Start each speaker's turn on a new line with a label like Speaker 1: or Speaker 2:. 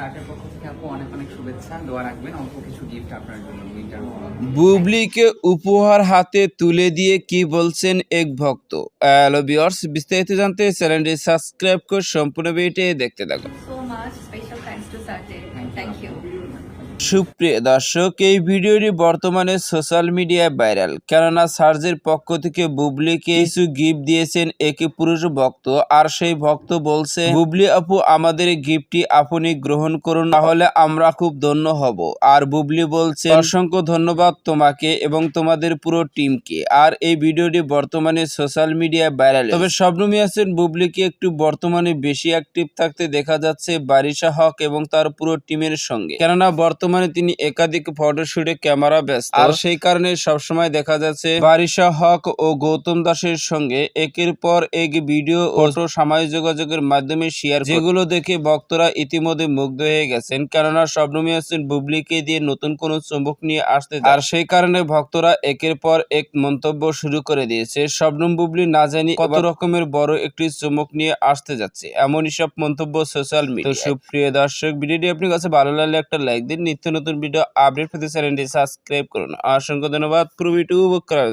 Speaker 1: স্টার্টের পক্ষ থেকে আপু অনেক অনেক শুভেচ্ছা দোয়া রাখবেন অল্প কিছু গিফট আপনার জন্য উইন্টার
Speaker 2: বুবলিকে উপহার হাতে তুলে দিয়ে কি বলছেন এক ভক্ত? হ্যালো বিস্তারিত জানতে চ্যানেলটি সাবস্ক্রাইব করে সম্পূর্ণ ভিডিওটি দেখতে থাকুন. সুপ্রিয় দর্শক, এই ভিডিওটি বর্তমানে সোশ্যাল মিডিয়ায় ভাইরাল। কেননা সার্জের পক্ষ থেকে বুবলিকে কিছু গিফট দিয়েছেন একে পুরুষ ভক্ত। আর সেই ভক্ত বলছে, বুবলি আপু, আমাদের গিফটটি আপনি গ্রহণ করুন, তাহলে আমরা খুব ধন্য হব। আর বুবলি বলছে, অসংখ্য ধন্যবাদ তোমাকে এবং তোমাদের পুরো টিমকে। আর এই ভিডিওটি বর্তমানে সোশ্যাল মিডিয়ায় ভাইরাল। তবে শবনমী হাসান বুবলিকে একটু বর্তমানে বেশি অ্যাক্টিভ থাকতে দেখা যাচ্ছে বারিশা হক এবং তার পুরো টিমের সঙ্গে। কেননা বর্তমানে তিনি একাধিক ফটোশুটে ক্যামেরা ব্যস্ত। আর সেই কারণে সবসময় দেখা যাচ্ছে বারিশা হক ও গৌতম দাসের সঙ্গে একের পর এক ভিডিও ও ফটো সামাজিক যোগাযোগের মাধ্যমে শেয়ার যেগুলো দেখে ভক্তরা ইতিমধ্যে মুগ্ধ হয়ে গেছেন। কেননা শবনমী হাসান বুবলিকে দিয়ে নতুন কোন চুম্বক নিয়ে আসতে আর সেই কারণে ভক্তরা একের পর এক মন্তব্য শুরু করে দিয়েছে। শবনম বুবলি না জানি কত রকমের বড় একটি চুম্বক নিয়ে আসতে যাচ্ছে। এমনই সব মন্তব্য সোশ্যাল মিডিয়া সুপ্রিয় দর্শক ভিডিওটি আপনার কাছে ভালো লাগলে একটা লাইক দিন নিত্য নতুন ভিডিও আপডেট পেতে চ্যানেলটি সাবস্ক্রাইব করুন অসংখ্য ধন্যবাদ পুরো জন্য।